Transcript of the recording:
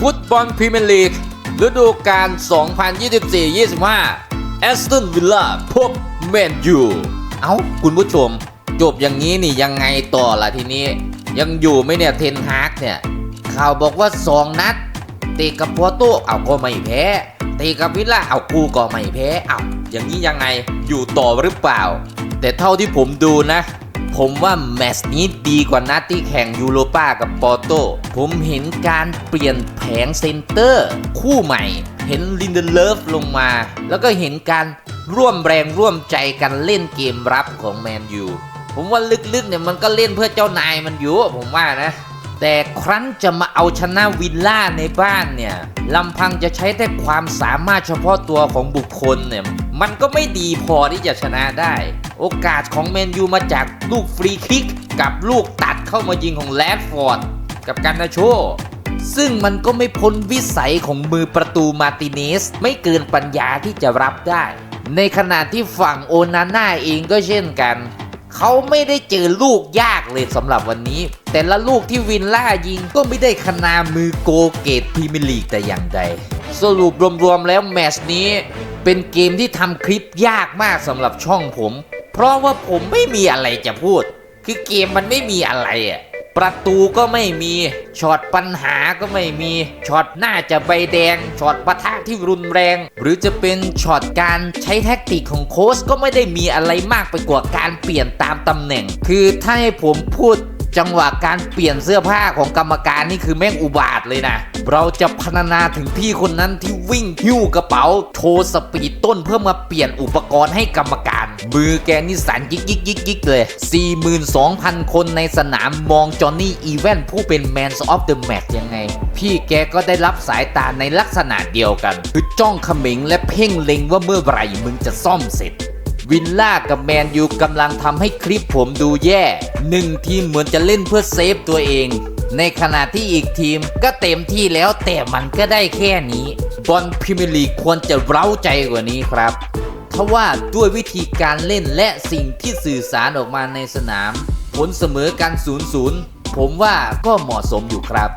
ฟุตบอลพรีเมียร์ลีกฤดูกาล 2024-25 แอสตันวิลล่าพบแมนยู เอ้า คุณผู้ชม จบอย่างนี้นี่ยังไงต่อล่ะทีนี้ ยังอยู่ไหมเนี่ย เทนฮากเนี่ย ข่าวบอกว่า 2 นัดเตะกับโปอร์โต้เอาก็ไม่แพ้เตะกับวิลล่าเอากูก็ไม่แพ้เอาอย่างนี้ยังไงอยู่ต่อหรือเปล่า แต่เท่าที่ผมดูนะ ผมว่าแมตช์นี้ดีกว่านัดที่แข่งยูโรป้ากับปอร์โต ผมเห็นการเปลี่ยนแผงเซนเตอร์ คู่ใหม่ เห็นลินเดเลฟลงมา แล้วก็เห็นการร่วมแรงร่วมใจกันเล่นเกมรับของแมนยู ผมว่าลึกๆเนี่ยมันก็เล่นเพื่อเจ้านายมันอยู่ผมว่านะ แต่ครั้นจะมาเอาชนะวิลล่าในบ้านเนี่ยลำพังจะใช้แต่ความสามารถเฉพาะตัวของบุคคลเนี่ย มันก็ไม่ดีพอที่จะชนะได้ โอกาสของแมนยูมาจากลูกฟรีคิก กับลูกตัดเข้ามายิงของแรดฟอร์ดกับการนาโช ซึ่งมันก็ไม่พ้นวิสัยของมือประตูมาติเนส ไม่เกินปัญญาที่จะรับได้ ในขณะที่ฝั่งโอนาน่าเองก็เช่นกันเขาไม่ได้เจอลูกยากเลยสำหรับวันนี้ แต่ละลูกที่วินล่ายิงก็ไม่ได้ขนามือโกเกตพรีเมียร์ลีกแต่อย่างใด สรุปรวมๆแล้วแมตช์นี้ เป็นเกมที่ทำคลิปยากมากสำหรับช่องผม เพราะว่าผมไม่มีอะไรจะพูด คือเกมมันไม่มีอะไรอะประตูก็ไม่มีช็อตปัญหาก็ไม่มีช็อตน่าจะใบแดงช็อตปะทะที่รุนแรง หรือจะเป็นช็อตการใช้แท็กติกของโค้ชก็ไม่ได้มีอะไรมากไปกว่าการเปลี่ยนตามตำแหน่ง คือถ้าให้ผมพูด จังหวะการเปลี่ยนเสื้อผ้าของกรรมการนี่คือแม่งอุบาทเลยนะ เราจะพรรณนาถึงพี่คนนั้นที่วิ่งหิ้วกระเป๋าโชว์สปีดต้นเพื่อมาเปลี่ยนอุปกรณ์ให้กรรมการ มือแกนี่สั่นยิกยิกยิกยิกเลย 42,000 คนในสนามมองจอห์นนี่อีแวนผู้เป็น Man of the Match ยังไง พี่แกก็ได้รับสายตาในลักษณะเดียวกัน คือจ้องเขม็งและเพ่งเล็งว่าเมื่อไหร่มึงจะซ่อมเสร็จ วินล่ากับแมนยูกำลังทำให้คลิปผมดูแย่หนึ่งทีมเหมือนจะเล่นเพื่อเซฟตัวเอง ในขณะที่อีกทีมก็เต็มที่แล้วแต่มันก็ได้แค่นี้บอลพรีเมียร์ลีกควรจะเร้าใจกว่านี้ครับทว่าด้วยวิธีการเล่นและสิ่งที่สื่อสารออกมาในสนาม ผลเสมอกัน0-0ผมว่าก็เหมาะสมอยู่ครับ